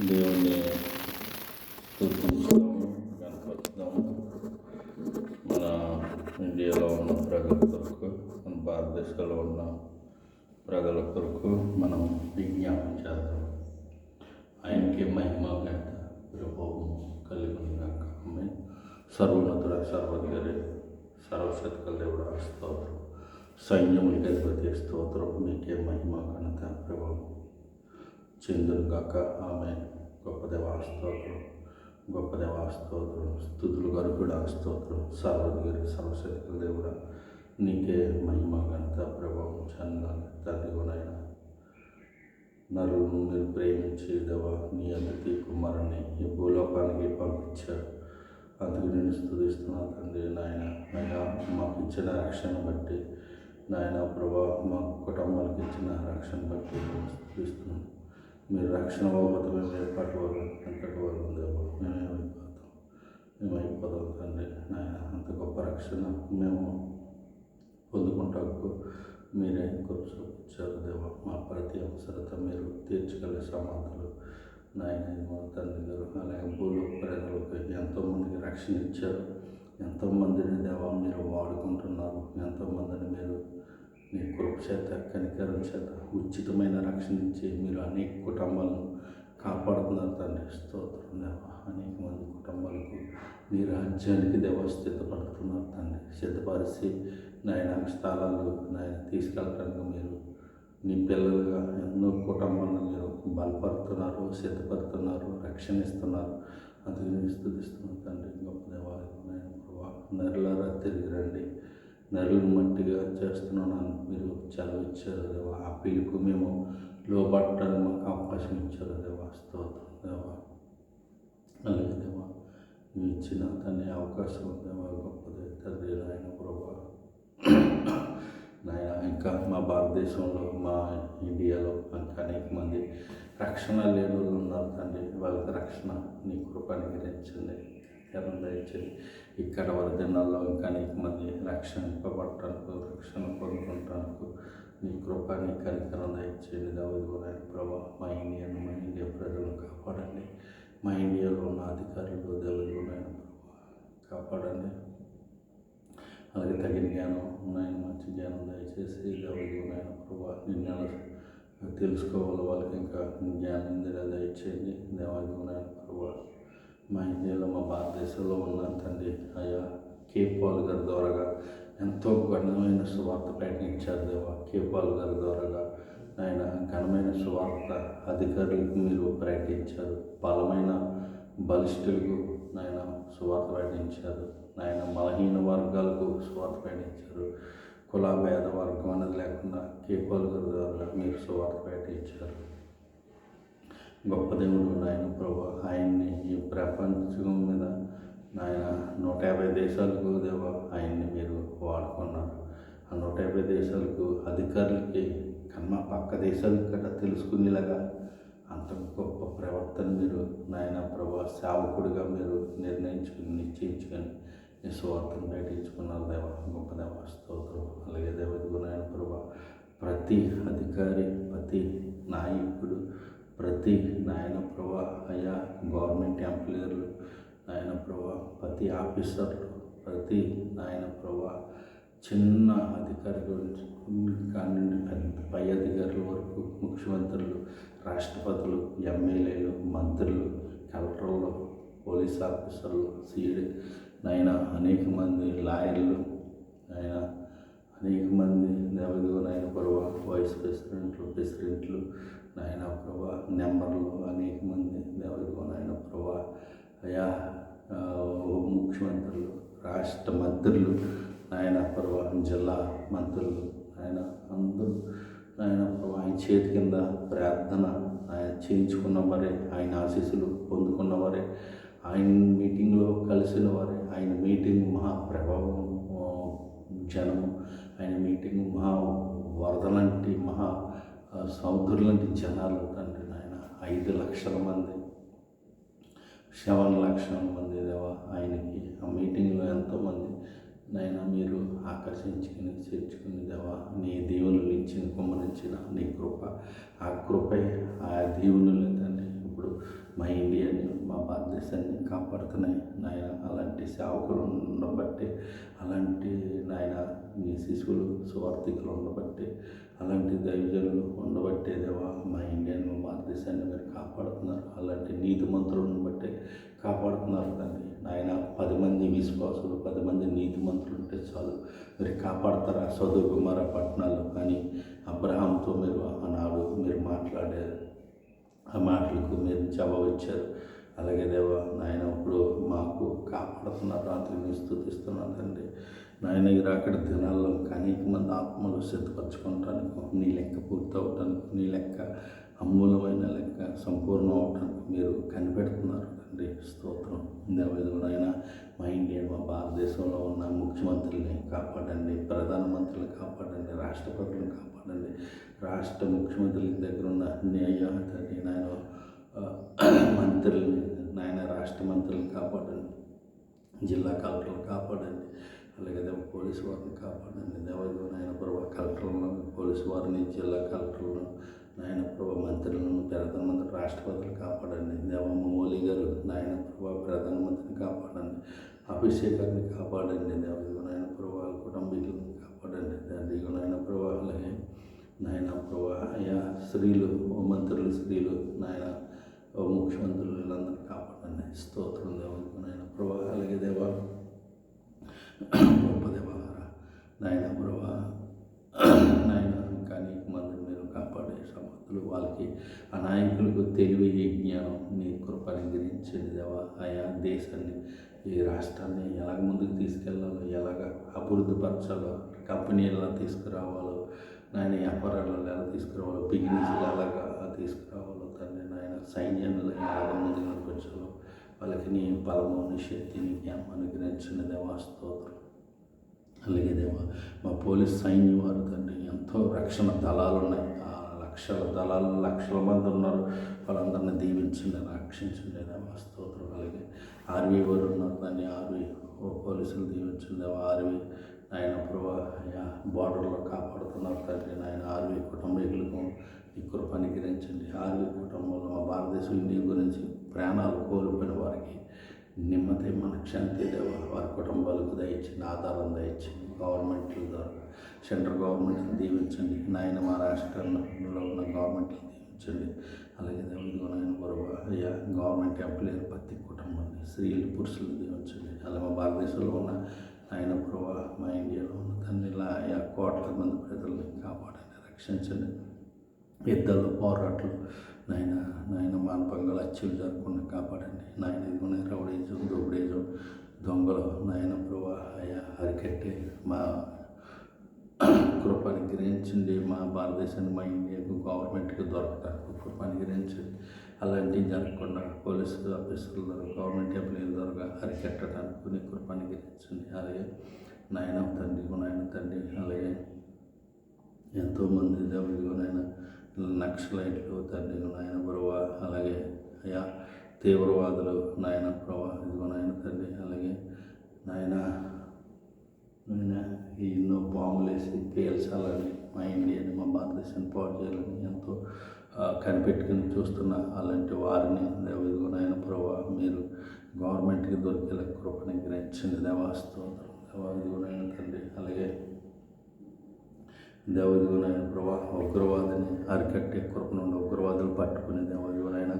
దేవుణ్ణి స్థుతించుదాము కనపరుస్తాము మన ఇండియాలో ఉన్న ప్రజల కొరకు మన భారతదేశంలో ఉన్న ప్రజల కొరకు మనం విజ్ఞాపన చేద్దాం. ఆయనకి మహిమ గంట ప్రభావం కలిగి ఉన్నాక సర్వోన్నతుడ సర్వధికారి సర్వశతకల దేవుడు స్తోత్రం. సైన్యములకి అధిపతి స్తోత్రం. మీకే మహిమ ఘనత ప్రభావం చెందునుగాక. ఆమె గొప్ప దేవాస్తోత్రం గొప్ప దేవాస్తోత్రం స్థుతులు గరుకుడా స్తోత్రం. సర్వధికారి సర్వశక్తుల దేవుడా నీకే మహిమ గంత ప్రభావం చెందాలి తండ్రి నాయన. నరులను మీరు ప్రేమించి దేవా నీ అతిథి కుమారుని ఈ భూలోకానికి పంపించారు. అందుకు నేను స్థుతిస్తున్నాను తండ్రి నాయన. నాయన మాకు ఇచ్చిన రక్షణ బట్టి నాయన ప్రభా మా కుటుంబాలకు ఇచ్చిన రక్షణ బట్టి నేను స్థుతిస్తున్నాను మీరు రక్షణ బాబోతే మేము ఏర్పాటు వరకు ఎంతటి వరకు దేవా మేమేమైపోతాం మేము అయిపోతాం తండ్రి. నాయన అంత గొప్ప రక్షణ మేము పొందుకుంటాకు మీరే కృప చూపించారు దేవా. మా ప్రతి అవసరత మీరు తీర్చగల సమాధులు నాయన మా తండ్రి గారు. అలాగే భూలో ప్రజలకు ఎంతోమందికి రక్షణ ఇచ్చారు. ఎంతోమందిని దేవా మీరు వాడుకుంటున్నారు. ఎంతోమందిని మీరు మీ కృపచేత కనికరం చేత ఉచితమైన రక్షణ ఇచ్చి మీరు అనేక కుటుంబాలను కాపాడుతున్నారు తండ్రి. స్తోత్రం దేవ. అనేక మంది కుటుంబాలకు మీ రాజ్యానికి దేవ స్థితపడుతున్నారు తండ్రి. సిద్ధపరిచి నాయన స్థలాలు నాయన తీసుకెళ్ళటానికి మీరు నీ పిల్లలుగా ఎన్నో కుటుంబాలను మీరు బలపడుతున్నారు సిద్ధపడుతున్నారు రక్షణ ఇస్తున్నారు అందుకు స్థుతిస్తున్నారు తండ్రి. గొప్ప దేవాలయం నాయన తిరిగి రండి. నరులు మట్టిగా చేస్తున్నాను మీరు చదివించారు దేవా. ఆ పిలుపు మేము లోపట్టాలి మాకు అవకాశం ఇచ్చారు దేవా. స్తోత్రం దేవా. అలాగే దేవా నువ్వు ఇచ్చిన తన్ని అవకాశం దేవా గొప్పది. తండ్రి నాయన ప్రభా. నాయన ఇంకా మా భారతదేశంలో మా ఇండియాలో ఇంకా అనేక మంది రక్షణ లేని ఉన్నారు తండ్రి. వాళ్ళకి రక్షణ నీ కృప అనుగ్రహించండి. కరం దయచేది ఇక్కడ వారి దినాల్లో ఇంకా నీకు మంది రక్షణ ఇవ్వబడటానికి రక్షణ పొందుకుంటానికి నీ కృప నీ కనికరం దయచేది దావుడు ప్రభా మా ఇండియాను మా ఇండియా ప్రజలను కాపాడండి. మా ఇండియాలో ఉన్న అధికారులు దేవుడు కాపాడండి. అలాగే తగిన జ్ఞానం ఉన్నాయని మంచి జ్ఞానం దయచేసి దేవుడు ప్రభా నిన్న తెలుసుకోవాలి వాళ్ళకి ఇంకా జ్ఞానం దయచేయండి. దేవాది ప్రభా మా ఇండియాలో మా భారతదేశంలో ఉన్న తండ్రి. అయ్యా కేపాల్ గారి ద్వారాగా ఎంతో ఘనమైన సువార్త ప్రకటించారు దేవా. కేపాల్ గారి ద్వారాగా ఆయన ఘనమైన సువార్త అధికారులకు మీరు ప్రకటించారు. బలమైన బలిష్ఠులకు నాయన సువార్త ప్రకటించారు. నాయన బలహీన వర్గాలకు సువార్త ప్రకటించారు. కుల భేద వర్గం అనేది లేకుండా కేపాల్ గారి ద్వారా మీరు సువార్త ప్రకటించారు. గొప్ప దేవుడు నాయన ప్రభు. ఆయన్ని ఈ ప్రపంచం మీద నాయన నూట యాభై దేశాలకు దేవ ఆయన్ని మీరు వాడుకున్నారు. ఆ నూట యాభై దేశాలకు అధికారులకి కన్నా పక్క దేశాలకు గట్రా తెలుసుకునేలాగా అంత గొప్ప ప్రవర్తన మీరు నాయన ప్రభా సేవకుడిగా మీరు నిర్ణయించుకుని నిశ్చయించుకొని ఈ స్వార్థను బయటించుకున్నారు దేవ. గొప్ప దేవ స్తోత్రం. అలాగే దేవదిగు నాయన ప్రభా ప్రతి అధికారి ప్రతి నాయకుడు ప్రతి నాయన ప్రభా అయ్యా గవర్నమెంట్ ఎంప్లాయర్లు నాయన ప్రభా ప్రతి ఆఫీసర్లు ప్రతి నాయన ప్రభా చిన్న అధికారి గురించి కాని పెద్ద పై అధికారుల వరకు ముఖ్యమంత్రులు రాష్ట్రపతులు ఎమ్మెల్యేలు మంత్రులు కలెక్టర్లు పోలీస్ ఆఫీసర్లు సీడీ నాయన అనేక మంది లాయర్లు ఆయన అనేక మంది దేవదిగో నాయన ప్రభా వైస్ ప్రెసిడెంట్లు ప్రెసిడెంట్లు నాయన ప్రభా నెంబర్లు అనేక మంది ఎవరికో నాయన ప్రభా. అయా ముఖ్యమంత్రులు రాష్ట్ర మంత్రులు నాయన ప్రభా జిల్లా మంత్రులు ఆయన అందరూ ఆయన ప్రభా ఆయన చేతి కింద ప్రార్థన ఆయన చేయించుకున్న వారే ఆయన ఆశీస్సులు పొందుకున్న వారే ఆయన మీటింగ్లో కలిసిన వారే ఆయన మీటింగ్ మహా ప్రభావం జనము ఆయన మీటింగ్ మహా వరద లాంటి మహా సముద్రం లాంటి జనాలు తండ్రి ఆయన ఐదు లక్షల మంది సెవెన్ లక్షల మంది దేవా ఆయనకి. ఆ మీటింగ్లో ఎంతోమంది నాయన మీరు ఆకర్షించుకుని చేర్చుకుని దేవా నీ దీవులు ఇచ్చిన కుమ్మరించిన నీ కృప. ఆ కృపే ఆ దేవుని తండ్రి ఇప్పుడు మా ఇండియాన్ని మా భారతదేశాన్ని కాపాడుతున్నాయి నాయన. అలాంటి సేవకులు ఉండబట్టి అలాంటి నాయన నీ శిశువులు సువార్థికులు ఉండబట్టి అలాంటి దైవజనులు ఉండబట్టే దేవా మా ఇండియన్ భారతదేశాన్ని మీరు కాపాడుతున్నారు. అలాంటి నీతి మంత్రులను బట్టి కాపాడుతున్నారు తండ్రి. నాయన పది మంది విశ్వాసులు పది మంది నీతి మంత్రులు ఉంటే చాలు. మీరు కాపాడతారా? చదువు కుమార పట్టణాలు కానీ అబ్రహాంతో మీరు ఆనాడు మీరు మాట్లాడారు ఆ మాటలకు మీరు జవాబు ఇచ్చారు. అలాగే దేవా నాయన ఇప్పుడు మాకు కాపాడుతున్న రాత్రి నేను స్థుతిస్తున్నాను తండ్రి. నాయన ఈ రాకడ దినాల్లో అనేక మంది ఆత్మలు సిద్ధపరచుకోవటానికి నీ లెక్క పూర్తవటానికి నీ లెక్క అమూలమైన లెక్క సంపూర్ణం అవటానికి మీరు కనిపెడుతున్నారు తండ్రి. స్తోత్రం. దేవైనా మా ఇండియా మా భారతదేశంలో ఉన్న ముఖ్యమంత్రుల్ని కాపాడండి ప్రధానమంత్రులను కాపాడండి రాష్ట్రపతులను కాపాడండి. రాష్ట్ర ముఖ్యమంత్రుల దగ్గర ఉన్న న్యాయ తండ్రి నాయన మంత్రుల్ని నాయన రాష్ట్ర మంత్రులను కాపాడండి. జిల్లా కలెక్టర్లు కాపాడండి. అలాగే దేవ పోలీసు వారిని కాపాడండి. దేవదేవ నాయన ప్రభు కలెక్టర్లను పోలీసు వారిని జిల్లా కలెక్టర్లను నాయన ప్రభు మంత్రులను ప్రధానమంత్రి రాష్ట్రపతులు కాపాడండి. దేవమ్మ మోలీ గారు నాయన ప్రభా ప్రధానమంత్రిని కాపాడండి. అభిషేకాన్ని కాపాడండి. దేవదేవ నాయన ప్రభు వాళ్ళ కుటుంబీకులను కాపాడండి. దేవ నాయన ప్రభు అలాగే నాయన ప్రభా అయ్యా స్త్రీలు మంత్రులు స్త్రీలు నాయన ముఖ్యమంత్రులు వీళ్ళందరూ కాపాడండి. స్తోత్రం దేవకు నాయన. ప్రభా అలాగే దేవా. గొప్ప దేవారా నాయన ప్రభా నాయన ఇంకా నీకు మంది మీరు కాపాడే సమర్థులు వాళ్ళకి ఆ నాయకులకు తెలివి జ్ఞానం నీ కృపని గురించింది దేవా. ఆయా దేశాన్ని ఈ రాష్ట్రాన్ని ఎలాగ ముందుకు తీసుకెళ్ళాలో ఎలాగ అభివృద్ధి పరచాలో కంపెనీ ఎలా తీసుకురావాలో నాయన వ్యాపారాలు ఎలా తీసుకురావాలో బిజినెస్లు ఎలాగా తీసుకురావాలో సైన్యాన్ని ఎలాగ వాళ్ళకి నీ బలము నీ శక్తిని జ్ఞానం అనుగ్రహించండి దేవా స్తోత్రం. అలాగే దేవా మా పోలీస్ సైన్యం వారు తండ్రి ఎంతో రక్షణ దళాలు ఉన్నాయి. ఆ లక్షల దళాలు లక్షల మంది ఉన్నారు. వాళ్ళందరినీ దీవించండి రక్షించండి దేవా స్తోత్రం. అలాగే ఆర్వీ వారు ఉన్నారు దాన్ని ఆర్మీ ఓ పోలీసులు దీవించండి దేవా ఆర్మీ ఆయన ప్రభా బార్డర్లో కాపాడుతున్నారు తండ్రి. నాయన ఆర్వీ కుటుంబీకులకు ఈ కృప అనుగ్రహించండి. ఆర్వీ కుటుంబంలో గురించి ప్రాణాలు కోల్పోయిన వారికి నెమ్మది మనశ్శాంతి దేవా వారి కుటుంబాలకు దయచండి ఆధారం దయచండి గవర్నమెంట్ల ద్వారా సెంట్రల్ గవర్నమెంట్ని దీవించండి. నాయన మా రాష్ట్రంలో ఉన్న గవర్నమెంట్ని దీవించండి. అలాగే దేవుడు నాయన బరువు అయ్యా గవర్నమెంట్ ఎంప్లాయర్ ప్రతి కుటుంబాన్ని స్త్రీలు పురుషులు దీవించండి. అలాగే మా భారతదేశంలో ఉన్న నాయన ప్రభు మా ఇండియాలో ఉన్న తండ్రి ఇలా అయ్యా కోట్ల మంది ప్రజల్ని కాపాడండి రక్షించండి. యుద్ధాలు పోరాట్లు నాయన నాయన మానపంగా అచ్చులు జరగకుండా కాపాడండి. నాయన ఇదిగోనే రౌడేజు దోపిడీజం దొంగలు నాయన ప్రభా అయ్యా మా కృప అనుగ్రహించండి మా భారతదేశానికి మా ఇండియాకు గవర్నమెంట్కి దొరకడానికి కృప అనుగ్రహించండి అలాంటివి జరగకుండా పోలీసు ఆఫీసర్ల ద్వారా గవర్నమెంట్ ఎంప్లాయీల ద్వారా అరికట్టడానికి నీ కృప అనుగ్రహించండి అలాగే నాయన తండ్రి నాయన తండ్రి అలాగే ఎంతోమంది దేవుడిలోనైనా నక్సలైట్లు తండ్రి నాయన ప్రభా అలాగే అయా తీవ్రవాదులు నాయన ప్రభా ఇదిగో నాయన తండ్రి అలాగే నాయన నాయన ఈ ఎన్నో బాంబులు వేసి పేల్చాలని మా ఇండియాని మా భారతదేశాన్ని పాటు చేయాలని ఎంతో కనిపెట్టుకుని చూస్తున్న అలాంటి వారిని ఇదిగో నాయన ప్రభా మీరు గవర్నమెంట్కి దొరికేలా కృపని గ్రహించండి దేవాస్తోత్రం దేవా ఇదిగో నాయన తండ్రి అలాగే దేవదేవునైన ప్రభా ఉగ్రవాదిని అరికట్టే కృప నుండి ఉగ్రవాదులు పట్టుకుని దేవదేవునైన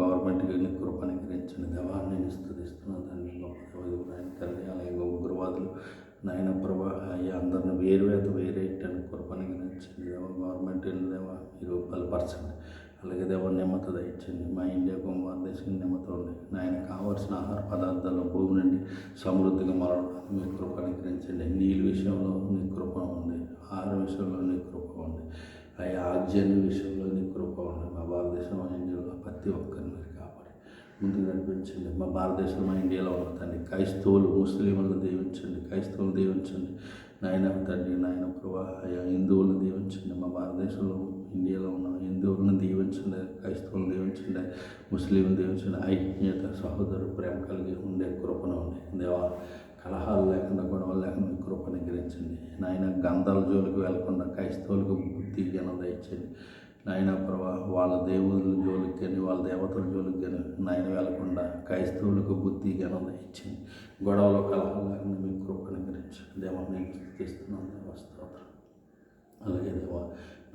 గవర్నమెంట్కి నీ కృపని గ్రహించిన దేవా నేను స్థుతిస్తున్నాను తండ్రి. గొప్ప దేవదేవునైన తల్లి అలాగే ఉగ్రవాదులు నాయన ప్రభా అయ్యా అందరిని వేరు వేరేటని కృపని గ్రహించండి దేవ గవర్నమెంట్ దేవా మీరు బలపరచండి. అలాగే దేవ నెమ్మత దయచండి మా ఇండియాకు భారతదేశం నెమ్మత ఉంది. నాయన కావాల్సిన ఆహార పదార్థాలు భూమి నుండి సమృద్ధిగా మరొక మీ కృప అనుగ్రహించండి. నీళ్ళ విషయంలో నీ కృప ఉంది. ఆహార విషయంలో నీ కృప ఉంది. అయ్యా ఆక్సిజన్ విషయంలో నీ కృప ఉంది. మా భారతదేశం ఇండియాలో ప్రతి ఒక్కరిని మీరు కాపాడి. ముందు నడిపించండి. మా భారతదేశం ఇండియాలో ఉన్న తండ్రి క్రైస్తవులు ముస్లింలను దీవించండి. క్రైస్తవులు దీవించండి. నాయన తండ్రి నాయన ప్రభా అయ్యా హిందువులను దీవించండి. మా భారతదేశంలో ఇండియాలో ఉన్న హిందువులను దీవించండి. క్రైస్తవులను దీవించండి. ముస్లింలు దీవించండి. ఐక్యత సహోదరు ప్రేమ కలిగి ఉండే కృపను ఉంది. దేవా కలహాలు లేకుండా గొడవలు లేకుండా కృప నిగ్రహించండి నాయన గంధాల జోలికి వెళ్ళకుండా క్రైస్తవులకు బుద్ధి జ్ఞానం దయచండి నాయన ప్రభా వాళ్ళ దేవుళ్ళ జోలికి కానీ వాళ్ళ దేవతల జోలికి కానీ నాయన వెళ్ళకుండా క్రైస్తవులకు బుద్ధి జ్ఞానం ఇచ్చింది గొడవలు కలహాలు లేకుండా మీ కృప నిగ్రహించండి దేవా నేను స్థిస్తున్నాను స్తోత్రం. అలాగే దేవా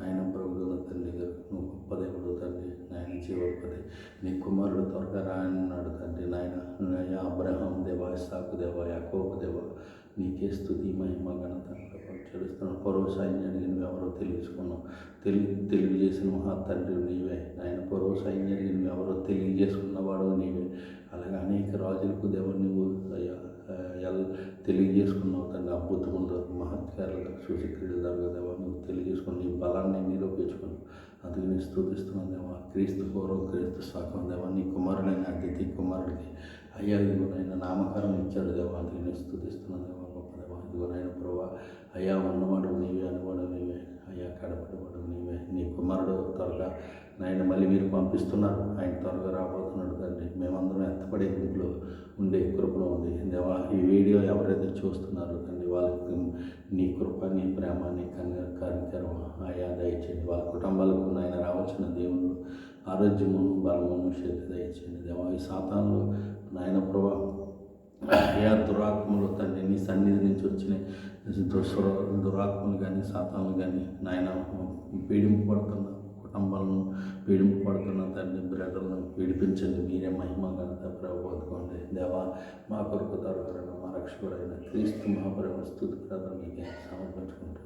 నాయన ప్రభుత్వ తండ్రి గారు నువ్వు గొప్ప దేవుడు తండ్రి నాయన జీవపతి నీ కుమారుడు త్వరగా రాయన్నాడు తండ్రి నాయన. అబ్రహం దేవ ఇసాకు దేవ యాకోబు దేవా నీకే స్థుతి మహిమ ఘనత ప్రభావం చెల్లిస్తున్నాను పరవ సైన్యాన్ని నువ్వు తెలుసుకున్నావు తెలి తెలియజేసిన మహా తండ్రి నీవే. ఆయన పరవ సైన్యాన్ని నువ్వు ఎవరో తెలియజేసుకున్నవాడు నీవే. అలాగే అనేక రాజులకు దేవ నువ్వు అయ్యా ఎల్ తెలియజేసుకున్నావు తండ్రి అద్భుతములు మహత్కారులు సూచక్రియలు జరగదేవా నువ్వు తెలియజేసుకుని నీ బలాన్ని నిరూపించుకుని అందుకు నేను స్థుతిస్తున్నాను దేవా. క్రీస్తు పూర్వం క్రీస్తు శాఖం దేవా. నీ కుమారుడైన అతిథి కుమారుడికి అయ్యా ఇదిగోనైనా నామకరం ఇచ్చాడు దేవా. అందుకు నేను స్థుతిస్తున్నాను దేవా. గొప్ప దేవా. ఇదిగోనైనా ప్రభా అయ్యా ఉన్నవాడు నీవే అనువాడు నీవే. అయ్యా కడపడవాడు నీవే. నీ కుమారుడు త్వరగా నాయన మళ్ళీ మీరు పంపిస్తున్నారు. ఆయన త్వరగా రాబోతున్నాడు తండ్రి. మేమందరం ఎంతపడే ఇంట్లో ఉండే కృపలో ఉంది దేవా ఈ వీడియో ఎవరైతే చూస్తున్నారో తండ్రి వాళ్ళకి నీ కృప నీ ప్రేమ నీ కన్య కార్యక్రమం ఆయా దయచేయండి. వాళ్ళ కుటుంబాలకు ఆయన రావాల్సిన దేవుళ్ళు ఆరోగ్యమును బలమును శక్తి దయచేయండి. దేవా ఈ సాతానులు నాయన ప్రభా అయా దురాత్మలు తండ్రి నీ సన్నిధి నుంచి వచ్చిన దుస్వర దురాత్మలు కానీ సాతానులు కానీ నాయన పీడింపబడుతున్నారు. కుటుంబాలను పీడింపబడుతున్న తండ్రి బ్రదర్లను పీడిపించండి. మీరే మహిమ ఘనత ప్రభుత్వండి దేవా మా కొరకు తరగరైన మా రక్షకుడైన క్రీస్తు మహాప్రభు స్థుతి ప్రార్థన మీకే సమర్పించుకుంటూ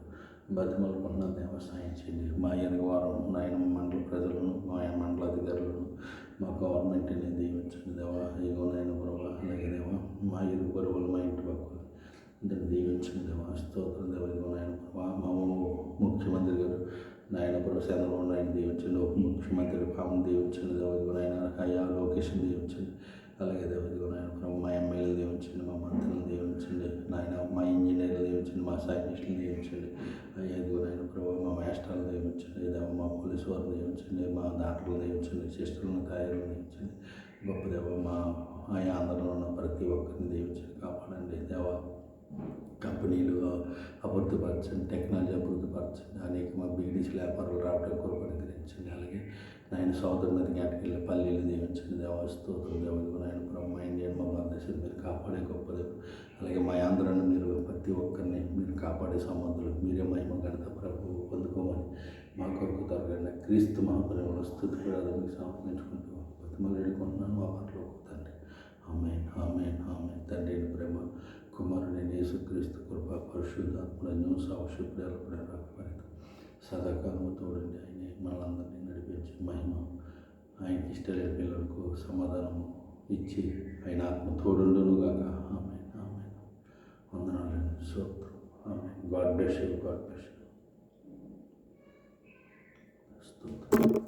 బతిమలుకున్న దేవ సాయం చేయండి. మా ఎనగ వారం నాయన మండల ప్రజలను మా మండల అధికారులను మా గవర్నమెంట్ని దీవించండి. దేవా ఇగో నాయన ప్రభా అలాగే దేవా మా ఇరు పరువులు మా ఇంటి పక్కలు దీవించండి. దేవా స్తోత్రం దేవ ఇగో నాయన ప్రభా మా ముఖ్యమంత్రి గారు నాయన ప్రభు నాయన దీవించండి ఉప ముఖ్యమంత్రి పాపం దీవించండి దేవ నాయన అయ్యా లోకేషన్ దీవించండి అలాగే దేవ నాయన ప్రభు మా ఎమ్మెల్యేలు దీవించండి మా మంత్రులను దీవించండి నాయన మా ఇంజనీర్లు దీవించండి మా సైంటిస్టులు దీవించండి అయ్యా ఇదిగో నాయన ప్రభు మా మాస్టర్లు దీవించండి దేవ మా పోలీసు వారు దీవించండి మా డాక్టర్లు దీవించండి సిస్టర్లను తయారు దీవించండి గొప్ప దేవ మా ఆంధ్రలో ఉన్న ప్రతి ఒక్కరిని దీవించండి కాపాడండి దేవ కంపెనీలు అభివృద్ధిపరచండి టెక్నాలజీ అభివృద్ధిపరచండి అనేక మా బీడీసీ వ్యాపారాలు రావడం కొరకు అనుగ్రహించండి అలాగే నాయన సోదరు మీద జ్ఞాపకెళ్ళి పల్లీలు దీవించండి. దేవస్తోత్రం దేవుడు నాయన బ్రహ్మ ఇండియన్ మా భారతదేశం మీరు కాపాడే గొప్ప దేవుడు. అలాగే మా ఆంధ్రాన్ని మీరు ప్రతి ఒక్కరిని మీరు కాపాడే సమాధులు మీరే మహిమ గణత ప్రభు పొందుకోమని మా కొరకు తరగండి. క్రీస్తు మహాప్రేమలో స్థుతి ప్రార్థనకు సమర్పించుకుంటూ బతిమలు వేడుకుంటున్నాను మా పట్ల తండ్రి. ఆమె ఆమె ఆమె తండ్రి ప్రేమ కుమారుడైన యేసుక్రీస్తు కృప పరిశుద్ధాత్మలను సాక్షిప్రియాలు కూడా రాకపోయిన సదాకాలము తోడండి. ఆయన మనందరినీ నడిపించి మహిమ ఆయన ఇష్టలేని పిల్లలకు సమాధానము ఇచ్చి ఆయన ఆత్మ తోడుండునుగాక. ఆమె ఆమె వందనాలండి. సూత్రం ఆమె God bless you God bless you. స్తోత్రం.